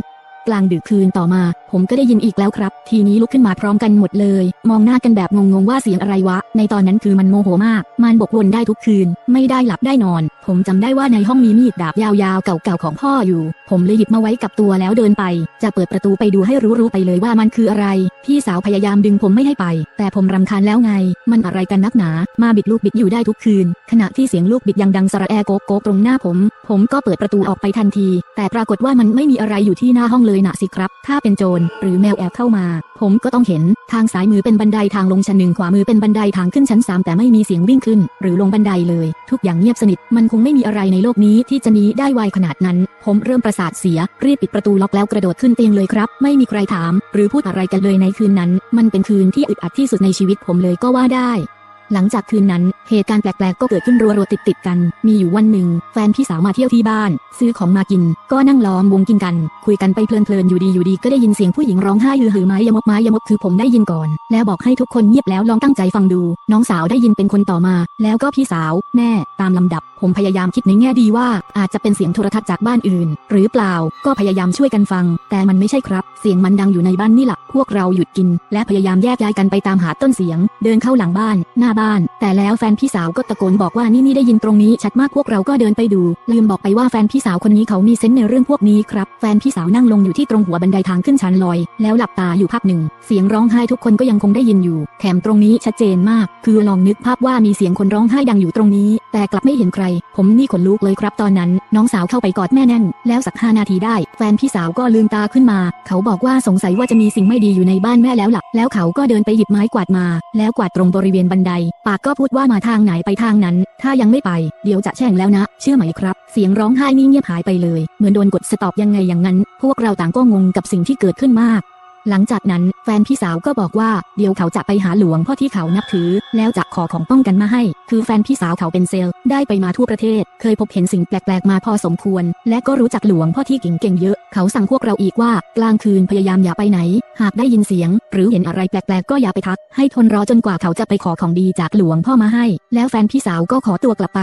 [SPEAKER 1] กลางดึกคืนต่อมา ผมก็ได้ยินอีกแล้วครับ ทีนี้ลุกขึ้นมาพร้อมกันหมดเลย มองหน้ากันแบบงงๆว่าเสียงอะไรวะ ในตอนนั้นคือมันโมโหมาก มันบกวนได้ทุกคืน ไม่ได้หลับได้นอน ผมจำได้ว่าในห้องมีมีดดาบยาวๆเก่าๆของพ่ออยู่ ผมเลยหยิบมาไว้กับตัวแล้วเดินไป จะเปิดประตูไปดูให้รู้ๆไปเลยว่ามันคืออะไร พี่สาวพยายามดึงผมไม่ให้ไป แต่ผมรำคาญแล้วไง มันอะไรกันนักหนา มาบิดลูกบิดอยู่ได้ทุกคืน ขณะที่เสียงลูกบิดยังดังสระแอโกกโกกตรงหน้าผม ผมก็เปิดประตูออกไปทันที แต่ปรากฏว่ามันไม่มีอะไรอยู่ที่หน้าห้องเลยนะสิครับ ถ้าเป็นโจรหรือแมวแอบเข้ามา ผมก็ต้องเห็น ทางซ้ายมือเป็นบันไดทางลงชั้นหนึ่งขวามือเป็นบันไดทางขึ้นชั้นสามแต่ไม่มีเสียงวิ่งขึ้น หรือลงบันไดเลย ทุกอย่างเงียบสนิท มันคงไม่มีอะไรในโลกนี้ที่จะหนีได้ไวขนาดนั้น ผมเริ่มประสาทเสีย รีบปิดประตูล็อกแล้วกระโดดขึ้นเตียงเลยครับ ไม่มีใครถาม หรือพูดอะไรกันเลยในคืนนั้น มันเป็นคืนที่อึดอัดที่สุดในชีวิตผมเลยก็ว่าได้ หลังจากคืนนั้น เหตุการณ์แปลกๆ ก็เกิดขึ้นรัวๆ ติดๆกัน มีอยู่วันหนึ่ง แฟนพี่สาวมาเที่ยวที่บ้าน ซื้อของมากิน ก็นั่งล้อมวงกินกัน คุยกันไปเพลินๆ อยู่ดีอยู่ดีก็ได้ยินเสียงผู้หญิงร้องไห้ฮือหือไม้ยมกไม้ยมกคือผมได้ยินก่อน แล้วบอกให้ทุกคนเงียบแล้วลองตั้งใจฟังดู น้องสาวได้ยินเป็นคนต่อมา แล้วก็พี่สาว แม่ ตามลำดับ ผมพยายามคิดในแง่ดีว่า อาจจะเป็นเสียงโทรทัศน์จากบ้านอื่น หรือเปล่า ก็พยายามช่วยกันฟัง แต่มันไม่ใช่ครับเสียงมันดังอยู่ในบ้านนี่แหละพวกเราหยุดกิน และพยายามแยกย้ายกันไปตามหาต้นเสียง เดินเข้าหลังบ้าน หน้าบ้าน แต่แล้วแฟนพี่สาวก็ตะโกนบอกว่านี่นี่ได้ยินตรงนี้ชัดมากพวกเราก็เดินไปดู ลืมบอกไปว่าแฟนพี่สาวคนนี้เขามีเซนส์ในเรื่องพวกนี้ครับ แฟนพี่สาวนั่งลงอยู่ที่ตรงหัวบันไดทางขึ้นชั้นลอย แล้วหลับตาอยู่พักหนึ่ง เสียงร้องไห้ทุกคนก็ยังคงได้ยินอยู่ แถมตรงนี้ชัดเจนมาก คือลองนึกภาพว่ามีเสียงคนร้องไห้ดังอยู่ตรงนี้ แต่กลับไม่เห็นใคร ผมนี่ขนลุกเลยครับตอนนั้น น้องสาวเข้าไปกอดแม่แน่น แล้วสักห้านาทีได้ แฟนพี่สาวก็ลืมตาขึ้นมา เขาบอกว่าสงสัยว่าจะมีสิ่งไม่ดีอยู่ในบ้านแม่แล้วล่ะ แล้วเขาก็เดินไปหยิบไม้กวาดมา แล้วกวาดตรงบริเวณบันได ปากก็พูดว่ามาทางไหนไปทางนั้น ถ้ายังไม่ไป เดี๋ยวจะแช่งแล้วนะ เชื่อไหมครับ เสียงร้องไห้นี่เงียบหายไปเลย เหมือนโดนกดสต็อปยังไงอย่างนั้น พวกเราต่างก็งงกับสิ่งที่เกิดขึ้นมาก หลังจากนั้นแฟนพี่สาวก็บอกว่าเดี๋ยวเขาจะไปหาหลวงพ่อที่เขานับถือ แล้วจะขอของป้องกันมาให้ คือแฟนพี่สาวเขาเป็นเซลล์ได้ไปมาทั่วประเทศ เคยพบเห็นสิ่งแปลกๆมาพอสมควร และก็รู้จักหลวงพ่อที่เก่งๆเยอะ เขาสั่งพวกเราอีกว่ากลางคืนพยายามอย่าไปไหน หากได้ยินเสียง หรือเห็นอะไรแปลกๆก็อย่าไปทัก ให้ทนรอจนกว่าเขาจะไปขอของดีจากหลวงพ่อมาให้ แล้วแฟนพี่สาวก็ขอตัวกลับไป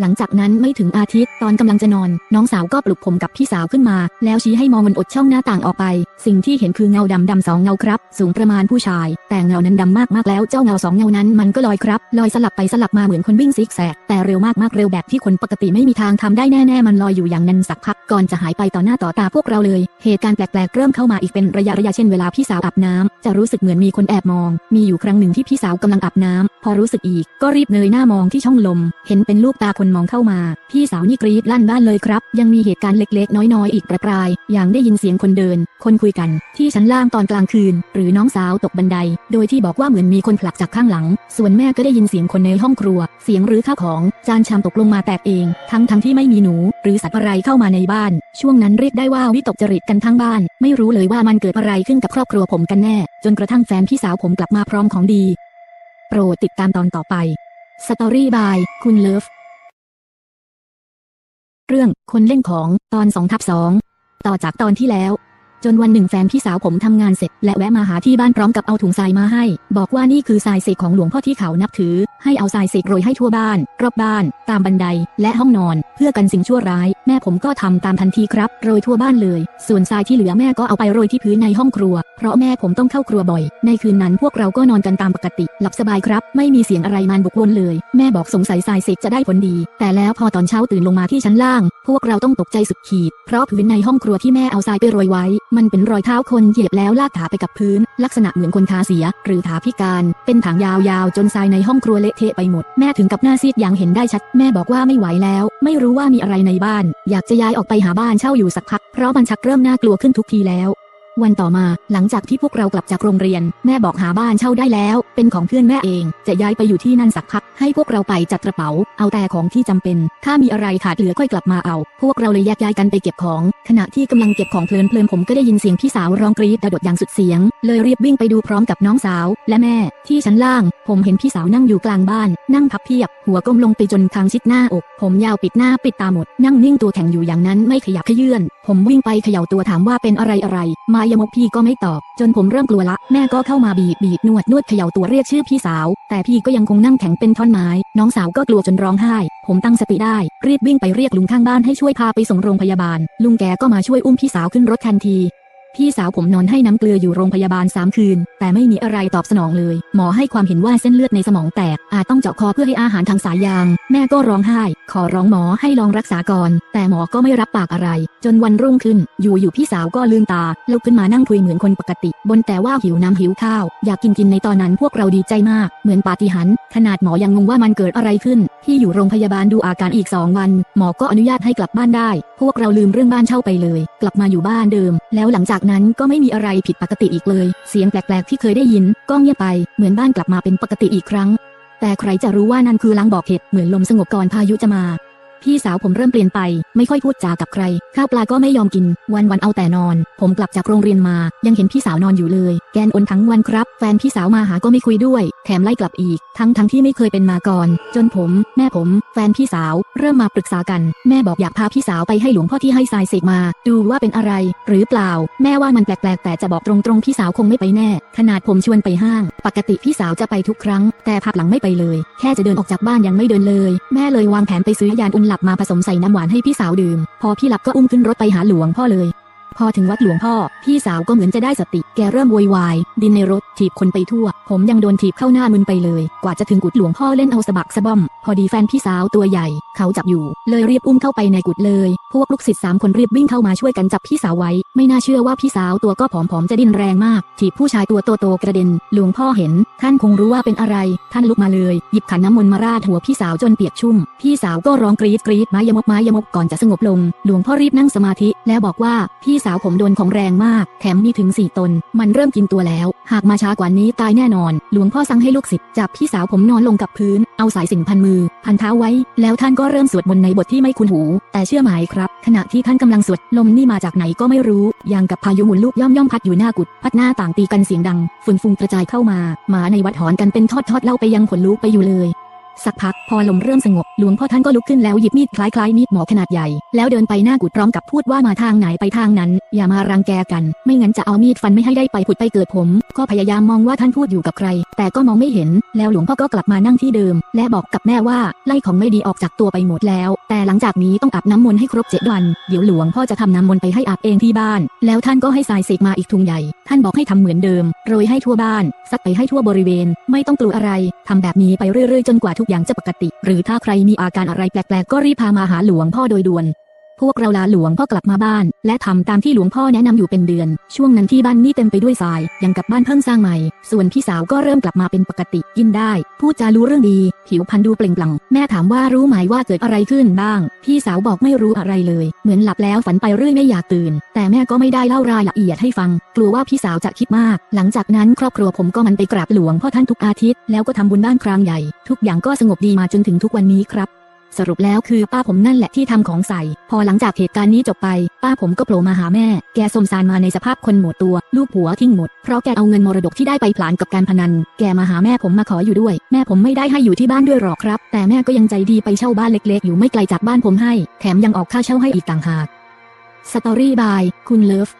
[SPEAKER 1] หลังจากนั้นไม่ถึงอาทิตย์ตอนกำลังจะนอน น้องสาวก็ปลุกผมกับพี่สาวขึ้นมา แล้วชี้ให้มองบนอดช่องหน้าต่างออกไป สิ่งที่เห็นคือเงาดำดำสองเงาครับ สูงประมาณผู้ชาย แต่เงานั้นดำมากมากๆแล้วเจ้าเงาสองเงานั้นมันก็ลอยครับลอยสลับไปสลับมาเหมือนคนวิ่งซิกแซกแต่เร็วมากมากๆเร็วแบบที่คนปกติไม่มีทางทำได้แน่ๆมันลอยอยู่อย่างนั้นสักพักก่อนจะหายไปต่อหน้าต่อตาพวกเราเลย เหตุการณ์แปลกๆเริ่มเข้ามาอีกเป็นระยะระยะเช่นเวลาพี่สาวอาบน้ำจะรู้สึกเหมือนมีคนแอบมอง มีอยู่ครั้งหนึ่งที่พี่สาวกำลังอาบน้ำพอรู้สึกอีกก็รีบเงยหน้ามองที่ช่องลม เห็นเป็นลูกตาคนมองเข้ามา พี่สาวนี่กรี๊ดลั่นบ้านเลยครับ ยังมีเหตุการณ์เล็กๆ น้อยๆ อีกประปราย อย่างได้ยินเสียงคนเดิน คนคุยกัน ที่ชั้นล่างตอนกลางคืน หรือน้องสาวตกบันได โดยที่บอกว่าเหมือนมีคนผลักจากข้างหลัง ส่วนแม่ก็ได้ยินเสียงคนในห้องครัว เสียงหรือข้าวของ จานชามตกลงมาแตกเอง ทั้งทั้งที่ไม่มีหนู หรือสัตว์อะไรเข้ามาในบ้าน ช่วงนั้นเรียกได้ว่าวิตกจริตกันทั้งบ้าน ไม่รู้เลยว่ามันเกิดอะไรขึ้นกับครอบครัวผมกันแน่ จนกระทั่งแฟนพี่สาวผมกลับมาพร้อมของดี โปรดติดตามตอนต่อไปสตอรี่บาย คุณเลิฟ เรื่องคนเล่นของตอน2ทับ2ต่อจากตอนที่แล้ว จนวันหนึ่งแฟนพี่สาวผมทำงานเสร็จ และแวะมาหาที่บ้านพร้อมกับเอาถุงทรายมาให้ บอกว่านี่คือทรายเศษของหลวงพ่อที่เขานับถือ ให้เอาทรายเศษโรยให้ทั่วบ้าน รอบบ้าน ตามบันได และห้องนอน เพื่อกันสิ่งชั่วร้าย แม่ผมก็ทำตามทันทีครับ โรยทั่วบ้านเลย ส่วนทรายที่เหลือแม่ก็เอาไปโรยที่พื้นในห้องครัว เพเพราะแม่ผมต้องเข้าครัวบ่อย ในคืนนั้นพวกเราก็นอนกันตามปกติ หลับสบายครับ ไม่มีเสียงอะไรมันบุกวนเลย แม่บอกสงสัยทรายเสกจะได้ผลดี แต่แล้วพอตอนเช้าตื่นลงมาที่ชั้นล่าง พวกเราต้องตกใจสุดขีด เพราะพื้นในห้องครัวที่แม่เอาทรายไปโรยไว้ มันเป็นรอยเท้าคนเหยียบแล้วลากขาไปกับพื้น ลักษณะเหมือนคนขาเสีย หรือขาพิการ เป็นถางยาวๆ จนทรายในห้องครัวเละเทะไปหมด แม่ถึงกับหน้าซีดอย่างเห็นได้ชัด แม่บอกว่าไม่ไหวแล้ว ไม่รู้ว่ามีอะไรในบ้าน อยากจะย้ายออกไปหาบ้านเช่าอยู่สักพัก เพราะมันชักเริ่มน่ากลัวขึ้นทุกทีแล้ว วันต่อมาหลังจากที่พวกเรากลับจากโรงเรียน แม่บอกหาบ้านเช่าได้แล้ว เป็นของเพื่อนแม่เอง จะย้ายไปอยู่ที่นั่นสักพัก ให้พวกเราไปจัดกระเป๋า เอาแต่ของที่จำเป็น ถ้ามีอะไรขาดเหลือค่อยกลับมาเอา พวกเราเลยแยกย้ายกันไปเก็บของ ขณะที่กำลังเก็บของเพลินเพลินผมก็ได้ยินเสียงพี่สาวร้องกรี๊ดกระโดดอย่างสุดเสียง เลยรีบวิ่งไปดูพร้อมกับน้องสาว และแม่ ที่ชั้นล่าง ผมเห็นพี่สาวนั่งอยู่กลางบ้าน นั่งพับเพียบ หัวก้มลงไปจนคางชิดหน้าอก ผมยาวปิดหน้าปิดตาหมด นั่งนิ่งตัวแข็งอยู่อย่างนั้นไม่ขยับขยื่นผมวิ่งไปเขย่าตัวถามว่าเป็นอะไรอะไร มายมกพี่ก็ไม่ตอบ จนผมเริ่มกลัวละ แม่ก็เข้ามาบีบบีบนวดนวดเขย่าตัวเรียกชื่อพี่สาว แต่พี่ก็ยังคงนั่งแข็งเป็นท่อนไม้ น้องสาวก็กลัวจนร้องไห้ ผมตั้งสติได้ รีบวิ่งไปเรียกลุงข้างบ้านให้ช่วยพาไปส่งโรงพยาบาล ลุงแกก็มาช่วยอุ้มพี่สาวขึ้นรถทันที พี่สาวผมนอนให้น้ำเกลืออยู่โรงพยาบาล3คืน แต่ไม่มีอะไรตอบสนองเลย หมอให้ความเห็นว่าเส้นเลือดในสมองแตก อาจต้องเจาะคอเพื่อให้อาหารทางสายยาง แม่ก็ร้องไห้ ขอร้องหมอให้ลองรักษาก่อน แต่หมอก็ไม่รับปากอะไร จนวันรุ่งขึ้น อยู่อยู่พี่สาวก็ลืมตา ลุกขึ้นมานั่งคุยเหมือนคนปกติ บนแต่ว่าหิวน้ำหิวข้าว อยากกินกินในตอนนั้นพวกเราดีใจมาก เหมือนปาฏิหาริย์ ขนาดหมอยังงงว่ามันเกิดอะไรขึ้นที่อยู่โรงพยาบาลดูอาการอีกสองวัน หมอก็อนุญาตให้กลับบ้านได้ พวกเราลืมเรื่องบ้านเช่าไปเลย กลับมาอยู่บ้านเดิม แล้วหลังจากนั้นก็ไม่มีอะไรผิดปกติอีกเลย เสียงแปลกๆที่เคยได้ยิน ก็เงียบไป เหมือนบ้านกลับมาเป็นปกติอีกครั้ง แต่ใครจะรู้ว่านั่นคือลางบอกเหตุเหมือนลมสงบก่อนพายุจะมา พี่สาวผมเริ่มเปลี่ยนไป ไม่ค่อยพูดจากับใคร ข้าวปลาก็ไม่ยอมกิน วันวันๆเอาแต่นอน ผมกลับจากโรงเรียนมา ยังเห็นพี่สาวนอนอยู่เลย แกนอนทั้งวันครับ แฟนพี่สาวมาหาก็ไม่คุยด้วย แถมไล่กลับอีก ทั้งทั้งที่ไม่เคยเป็นมาก่อน จนผม แม่ผม แฟนพี่สาว เริ่มมาปรึกษากัน แม่บอกอยากพาพี่สาวไปให้หลวงพ่อที่ให้ทรายเสกมา ดูว่าเป็นอะไร หรือเปล่า แม่ว่ามันแปลกๆ แต่จะบอกตรงๆ พี่สาวคงไม่ไปแน่ ขนาดผมชวนไปห้าง ปกติพี่สาวจะไปทุกครั้ง แต่พักหลังไม่ไปเลย แค่จะเดินออกจากบ้านยังไม่เดินเลย แม่เลยวางแผนไปซื้อยานอุ่นหลับมาผสมใส่น้ำหวานให้พี่สาวดื่ม พอพี่หลับก็อุ้มขึ้นรถไปหาหลวงพ่อเลย พอถึงวัดหลวงพ่อ พี่สาวก็เหมือนจะได้สติ แกเริ่มโวยวาย ดินในรถ ถีบคนไปทั่ว ผมยังโดนถีบเข้าหน้ามึนไปเลย กว่าจะถึงกุดหลวงพ่อเล่นเอาสะบักสะบอม พอดีแฟนพี่สาวตัวใหญ่ เขาจับอยู่ เลยรีบอุ้มเข้าไปในกุดเลย พวกลูกศิษย์สามคนรีบวิ่งเข้ามาช่วยกันจับพี่สาวไว้ ไม่น่าเชื่อว่าพี่สาวตัวก็ผอมๆจะดิ้นแรงมาก ถีบผู้ชายตัวโตๆกระเด็น หลวงพ่อเห็น ท่านคงรู้ว่าเป็นอะไร ท่านลุกมาเลย หยิบขันน้ำมนต์มาราดหัวพี่สาวจนเปียกชุ่ม พี่สาวก็ร้องกรี๊ดกรี๊ดไม้ยมกไม้ยมกก่อนจะสงบลง หลวงพ่อรีบนั่งสมาธิแล้วบอกว่าพี่สาวผมโดนของแรงมาก แถมมีถึงสี่ตน มันเริ่มกินตัวแล้ว หากมาช้ากว่านี้ตายแน่นอน หลวงพ่อสั่งให้ลูกศิษย์จับพี่สาวผมนอนลงกับพื้น เอาสายสิญจนพันมือ พันเท้าไว้ แล้วท่านก็เริ่มสวดมนต์ในบทที่ไม่คุ้นหู แต่เชื่อไหมครับ ขณะที่ท่านกำลังสวดลมนี่มาจากไหนก็ไม่รู้ อย่างกับพายุหมุนลูกย่อมย่อมพัดอยู่หน้ากุด พัดหน้าต่างตีกันเสียงดัง ฝุ่นฟุ้งกระจายเข้ามา หมาในวัดหอนกันเป็นทอดทอดๆเล่าไปยังขนลุกไปอยู่เลย สักพักพอลมเริ่มสงบหลวงพ่อท่านก็ลุกขึ้นแล้วหยิบมีดคล้ายๆมีดหมอขนาดใหญ่ แล้วเดินไปหน้ากุดพร้อมกับพูดว่ามาทางไหนไปทางนั้น อย่ามารังแกกัน ไม่งั้นจะเอามีดฟันไม่ให้ได้ไปผุดไปเกิดผม ก็พยายามมองว่าท่านพูดอยู่กับใคร แต่ก็มองไม่เห็น แล้วหลวงพ่อก็กลับมานั่งที่เดิม และบอกกับแม่ว่าไล่ของไม่ดีออกจากตัวไปหมดแล้ว แต่หลังจากนี้ต้องอาบน้ำมนต์ให้ครบเจ็ดวันเดี๋ยวหลวงพ่อจะทำน้ำมนต์ไปให้อาบเองที่บ้าน แล้วท่านก็ให้ทรายเสกมาอีกทุงใหญ่ ท่านบอกให้ทำเหมือนเดิมโรยให้ทั่วบ้านซักไปให้ทั่วบริเวณ ไม่ต้องกลัวอะไรทำแบบนี้ไปเรื่อยๆจนกว่าทุกอย่างจะปกติ หรือถ้าใครมีอาการอะไรแปลกๆ ก็รีบพามาหาหลวงพ่อโดยด่วน พวกเราลาหลวงพ่อกลับมาบ้าน และทำตามที่หลวงพ่อแนะนำอยู่เป็นเดือน ช่วงนั้นที่บ้านนี่เต็มไปด้วยทราย ยังกับบ้านเพิ่งสร้างใหม่ ส่วนพี่สาวก็เริ่มกลับมาเป็นปกติกินได้ พูดจารู้เรื่องดี ผิวพรรณดูเปล่งปลั่ง แม่ถามว่ารู้ไหมว่าเกิดอะไรขึ้นบ้าง พี่สาวบอกไม่รู้อะไรเลย เหมือนหลับแล้วฝันไปเรื่อยไม่อยากตื่น แต่แม่ก็ไม่ได้เล่ารายละเอียดให้ฟัง กลัวว่าพี่สาวจะคิดมาก หลังจากนั้นครอบครัวผมก็มันไปกราบหลวงพ่อท่านทุกอาทิตย์ แล้วก็ทำบุญบ้านครั้งใหญ่ ทุกอย่างก็สงบดีมาจนถึงทุกวันนี้ครับ สรุปแล้วคือป้าผมนั่นแหละที่ทำของใส่ พอหลังจากเหตุการณ์นี้จบไป ป้าผมก็โผล่มาหาแม่ แกสมสารมาในสภาพคนหมดตัว ลูกผัวทิ้งหมด เพราะแกเอาเงินมรดกที่ได้ไปผลานกับการพนัน แกมาหาแม่ผมมาขออยู่ด้วย แม่ผมไม่ได้ให้อยู่ที่บ้านด้วยหรอกครับ แต่แม่ก็ยังใจดีไปเช่าบ้านเล็กๆ อยู่ไม่ไกลจากบ้านผมให้ แถมยังออกค่าเช่าให้อีกต่างหากสตอรี่บาย คุณเลิฟ